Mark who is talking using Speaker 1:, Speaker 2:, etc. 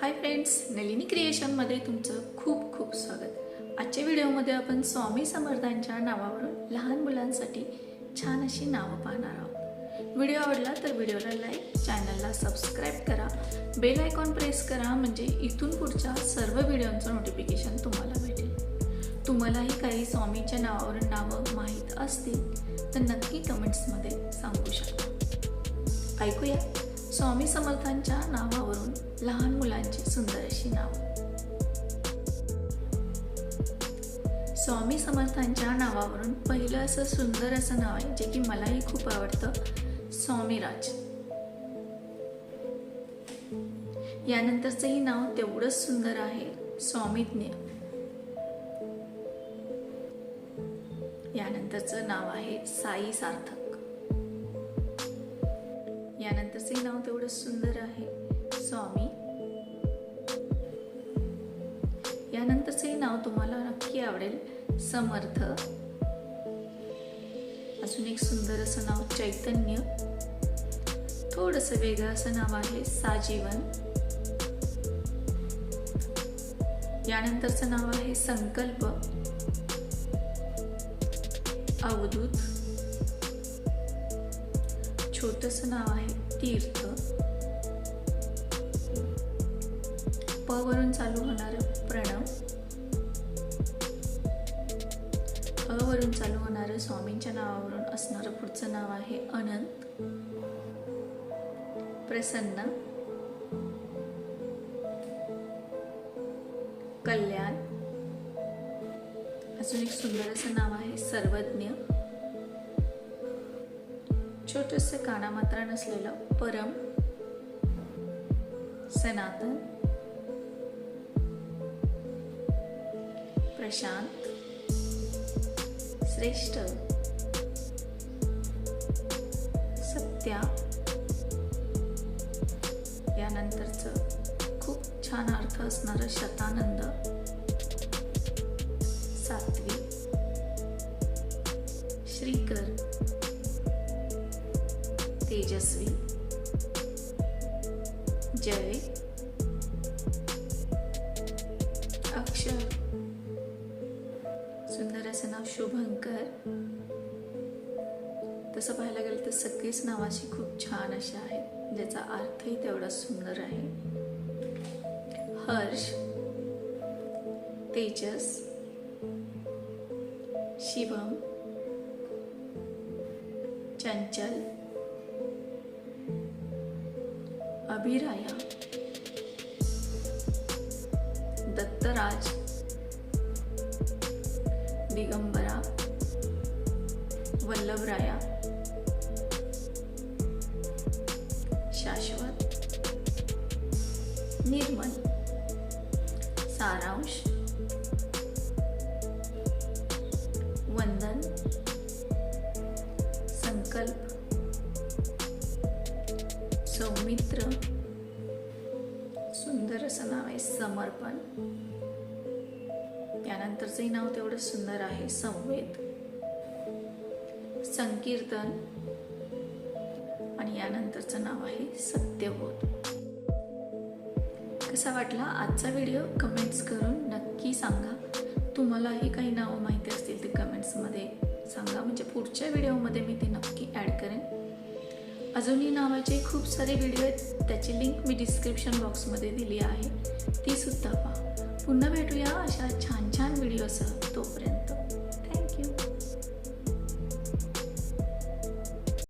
Speaker 1: Hi friends Nalini क्रिएशनमध्ये तुमचं खूप खूप स्वागत. आजच्या व्हिडिओमध्ये आपण स्वामी समर्थांच्या नावावरून लहान मुलांसाठी छान अशी नावं पाहणार आहोत. व्हिडिओ आवडला तर व्हिडिओला लाईक चॅनलला सबस्क्राईब करा. बेल आयकॉन प्रेस करा म्हणजे इथून पुढच्या सर्व व्हिडिओंचं नोटिफिकेशन तुम्हाला भेटेल. तुम्हालाही काही स्वामीच्या नावावरून नावं माहीत असतील तर नक्की कमेंट्समध्ये सांगू शकता. ऐकूया. स्वामी समर्थांच्या नावावरून लहान मुलांची सुंदर अशी नाव. स्वामी समर्थांच्या नावावरून पहिलं असं सुंदर असं नाव आहे जे की मलाही खूप आवडतं स्वामीराज. यानंतरचंही नाव तेवढंच सुंदर आहे स्वामिज्ञ. यानंतरचं नाव आहे साई सार्थक. यानंतरचे नाव तेवढं सुंदर आहे स्वामी यानंतरचे नाव तुम्हाला नक्की आवडेल. समर्थ. अजून एक सुंदर असं नाव चैतन्य. थोडंसं वेगळं असं नाव आहे साजीवन. यानंतरचं नाव आहे संकल्प. अवधूत. छोटस नाव आहे तीर्थ. प वरून चालू होणार अ वरून चालू होणारं स्वामींच्या नावावरून असणारं पुढचं नाव आहे अनंत. प्रसन्न. कल्याण. अजून एक सुंदर असं नाव आहे सर्वज्ञ. छोटस कानामात्रा नसलेलं परम. सनातन. प्रशांत. श्रेष्ठ. सत्या. यानंतरचं खूप छान अर्थ असणारं शतानंद. सात्वी. श्रीकर. तेजस्वी. जय. असं नाव शुभंकर. तसं पाहायला गेलं तर सगळीच नावाची खूप छान अशी आहेत ज्याचा अर्थही तेवढा सुंदर आहे. हर्ष तेजस शिवम चंचल अभिराया दत्तराज दिगंबरा वल्लभराया शाश्वत निर्मल सारांश वंदन संकल्प सौमित्र सुंदर असं नाव आहे समर्पण. यानंतरचंही नाव तेवढं सुंदर आहे. संवेद. संकीर्तन. आणि यानंतरचं नाव आहे सत्यबोध. कसा वाटला आजचा व्हिडिओ? कमेंट्स करून नक्की सांगा. तुम्हालाही काही नावं माहिती असतील ते कमेंट्समध्ये सांगा. म्हणजे पुढच्या व्हिडिओमध्ये मी ते नक्की ॲड करेन. अजूनही नावाचे खूप सारे व्हिडिओ आहेत. त्याची लिंक मी डिस्क्रिप्शन बॉक्समध्ये दिली आहे. ती सुद्धा पहा. पुन्हा भेटूया अशा छान छान व्हिडिओसह तोपर्यंत. थँक्यू